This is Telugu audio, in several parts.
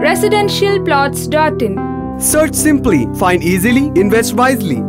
residentialplots.in. Search simply, find easily, invest wisely.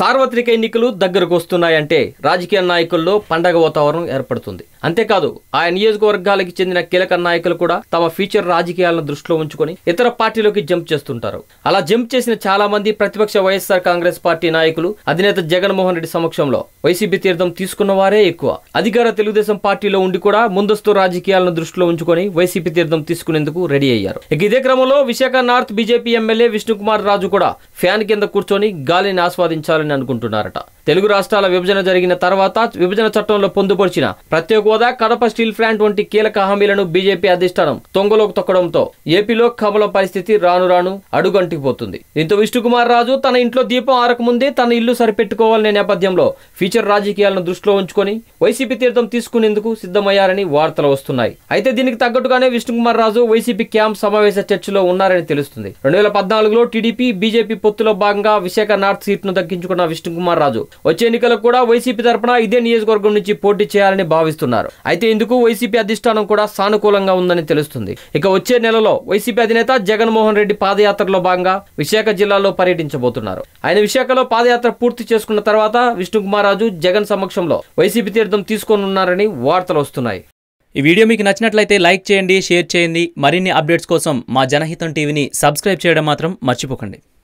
సార్వత్రిక ఎన్నికలు దగ్గరకు వస్తున్నాయంటే రాజకీయ నాయకుల్లో పండగ వాతావరణం ఏర్పడుతుంది. అంతేకాదు ఆయా నియోజకవర్గాలకు చెందిన కీలక నాయకులు కూడా తమ ఫ్యూచర్ రాజకీయాలను దృష్టిలో ఉంచుకొని ఇతర పార్టీలోకి జంప్ చేస్తుంటారు. అలా జంప్ చేసిన చాలా మంది ప్రతిపక్ష వైఎస్ఆర్ కాంగ్రెస్ పార్టీ నాయకులు అధినేత జగన్మోహన్ రెడ్డి సమక్షంలో వైసీపీ తీర్థం తీసుకున్న వారే ఎక్కువ. అధికార తెలుగుదేశం పార్టీలో ఉండి కూడా ముందస్తు రాజకీయాలను దృష్టిలో ఉంచుకొని వైసీపీ తీర్థం తీసుకునేందుకు రెడీ అయ్యారు. ఇక ఇదే క్రమంలో Visakha north BJP MLA Vishnukumar Raju కూడా ఫ్యాన్ కింద కూర్చొని గాలిని ఆస్వాదించాలని అనుకుంటున్నారట. తెలుగు రాష్ట్రాల విభజన జరిగిన తర్వాత విభజన చట్టంలో పొందుపరిచిన ప్రత్యేక హోదా కడప స్టీల్ ప్లాంట్ వంటి కీలక హామీలను బీజేపీ అధిష్టానం తొంగలోకి తొక్కడంతో ఏపీలో కమలం పరిస్థితి రాను రాను అడుగంటిపోతుంది దీంతో విష్ణుకుమార్ రాజు తన ఇంట్లో దీపం ఆరకముందే తన ఇల్లు సరిపెట్టుకోవాలనే నేపథ్యంలో ఫ్యూచర్ రాజకీయాలను దృష్టిలో ఉంచుకొని వైసీపీ తీర్థం తీసుకునేందుకు సిద్ధమయ్యారని వార్తలు వస్తున్నాయి. అయితే దీనికి తగ్గట్టుగానే విష్ణుకుమార్ రాజు వైసీపీ క్యాంప్ సమావేశ చర్చలో ఉన్నారని తెలుస్తుంది. రెండు వేల పద్నాలుగులో టీడీపీ బీజేపీ పొత్తులో భాగంగా విశాఖ నార్త్ సీట్ను దక్కించుకున్న విష్ణుకుమార్ రాజు వచ్చే ఎన్నికలకు కూడా వైసీపీ తరపున ఇదే నియోజకవర్గం నుంచి పోటీ చేయాలని భావిస్తున్నారు. అయితే ఇందుకు వైసీపీ అధిష్టానం కూడా సానుకూలంగా ఉందని తెలుస్తుంది. ఇక వచ్చే నెలలో వైసీపీ అధినేత జగన్మోహన్ రెడ్డి పాదయాత్రలో భాగంగా విశాఖ జిల్లాలో పర్యటించబోతున్నారు. ఆయన విశాఖలో పాదయాత్ర పూర్తి చేసుకున్న తర్వాత విష్ణుకుమార్ రాజు జగన్ సమక్షంలో వైసీపీ తీర్థం తీసుకోనున్నారని వార్తలు వస్తున్నాయి. ఈ వీడియో మీకు నచ్చినట్లయితే లైక్ చేయండి షేర్ చేయండి. మరిన్ని అప్డేట్స్ కోసం మా జనహితం టీవీని సబ్స్క్రైబ్ చేయడం మాత్రం మర్చిపోకండి.